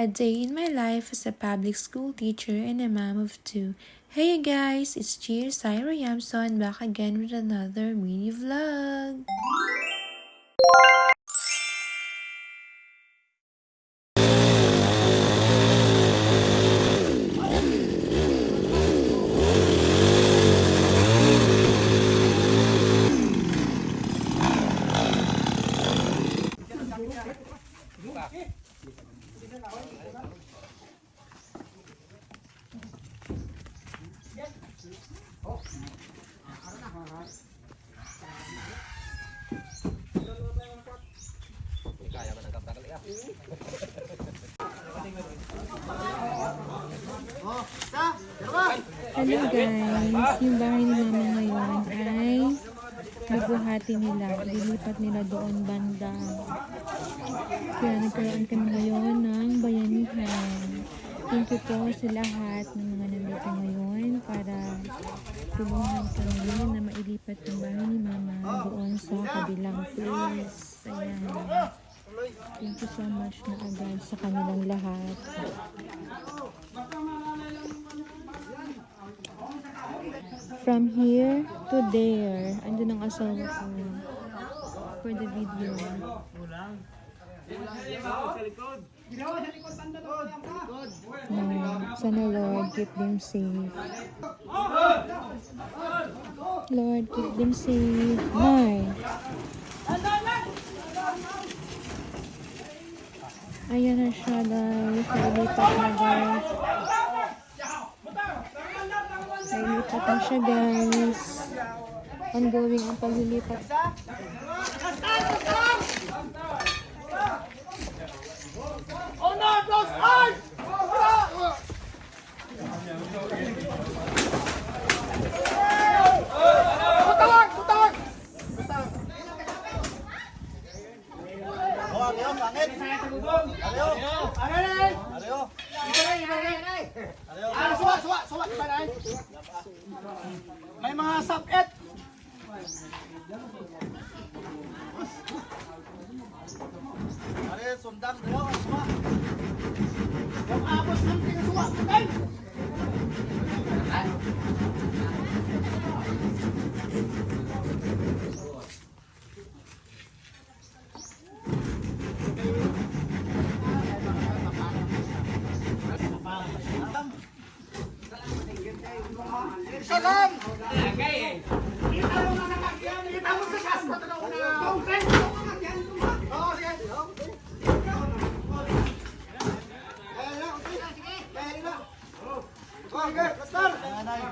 A day in my life as a public school teacher and a mom of two. Hey guys, it's Cheers Syra Yamson back again with another mini vlog. Hello guys, yung bahay ni mama ngayon. ay nabuhati nila, lilipat nila doon banda. Kaya nagkaroon kami ngayon ng bayanihan. Thank you po sa lahat ng mga nandito ngayon para tulungan kami na mailipat yung bahay ni mama doon sa kabilang place. Ayan. Thank you so much na agad sa kanilang lahat. From here to there. Andun ang asawa ko. For the video. No, sana Lord, keep them safe. Lord, keep them safe. Nay. Ayan na siya guys. Nailipat na guys. Nailipat na siya guys. Ongoing ang paglilipat. Ah, suwa, suwa, suwa, suwa na eh. May mga sapet. Are, sundang dalawa, suwa. Yung abos ng pinasuwa, patay. Salam! Kita mo na nakakyan, kita mo sa sas mo na una. Bongkren! Oo, sige. Ayan na, okay. Ayan na. Okay, Pastor. Ayan.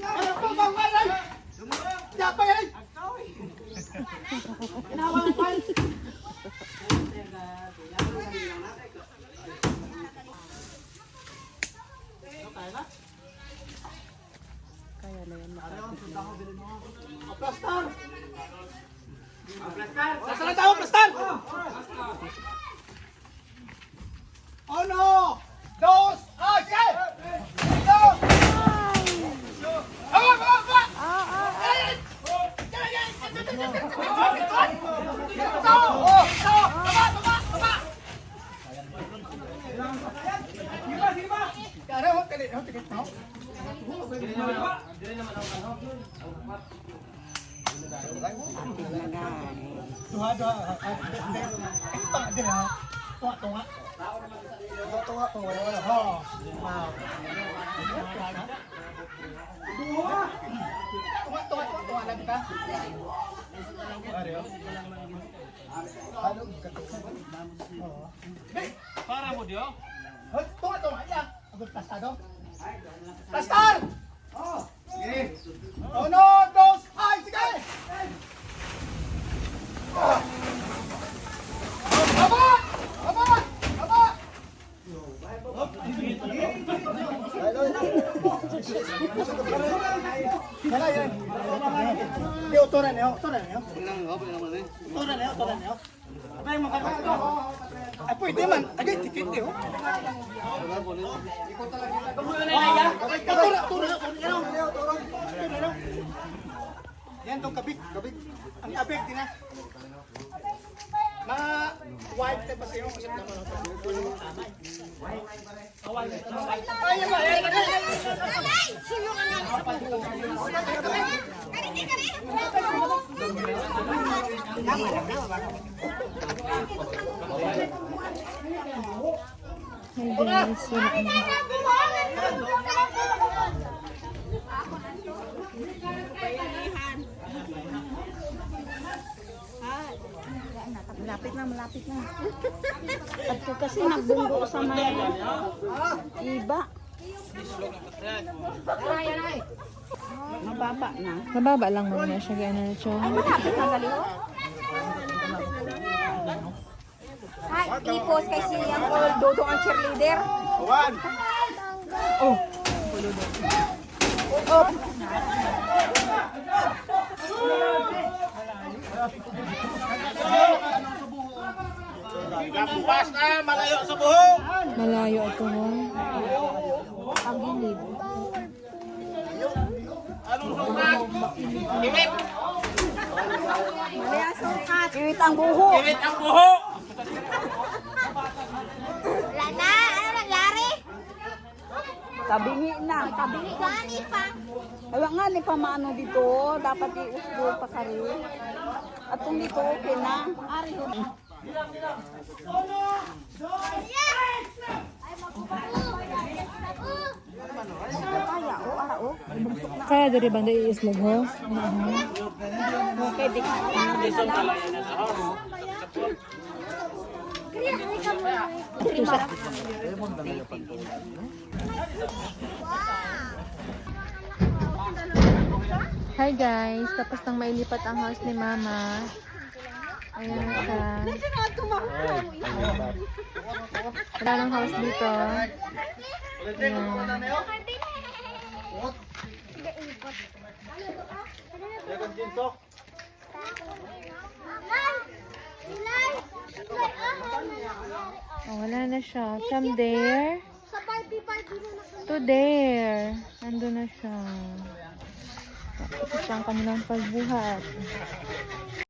Ayan po, bang walay. Diyan pa yan. Inawa na pa. Aplastar! Nasa na tao, aplastar! Uno, dos, ah, sige! Ito! Awa, awa, awa! Ay! Sige, sige, sige, sige, sige, Tuha, tuha. Ito, din ha. Tuha, tuha. Tuha, tuha. Tuha, wala, wala. Ho. Wow. Tuha. Tuha, tuha, tuha, tuha. Lagi ka. Para mo diyo? Hoy, tuha, tuha. Yan. Agad plastado. Plastar! Sige. Uno, dos, ay, sige! Aba! Aba! Aba! Kaya yan. Hindi, uturan niyo. Uturan niyo. Uturan niyo, uturan niyo. Abay, makakagawa. Ay, pwede man. Agay, tikit niyo. Tura, tura, tura. Tura, Yan tong kabik, kabik. Ang abek din na. Mga white type kasi yung isip naman ito. Ayun ba? Ayun ba? Wala na. Malapit na, malapit na. At ko kasi nagbunggo sa may iba. Mababa na. Mababa lang muna siya, gano'n na siya. Ay, ipos kay siyang all dodong ang cheerleader. One. Bukas na, malayo sa buhok. Malayo ako mo. Ang gilid. Kimit! Mali ang sukat. Iwit ang buho. Kimit ang buhok! Wala na, ano nangyari? Kabingi na. Kabingi gani pa. Wala nga ni pamano dito. Dapat iusgo pa ka rin. At kung dito okay na. Ari ko. Kaya Kaya diri banda iislog ho? Okay, di ka. Hi guys, tapos nang mailipat ang house ni Mama. Ayan siya. Wala nang house dito. Ayan. Oh, wala na siya. From there to there. Ando na siya. Ito siya ang kanilang pagbuhat.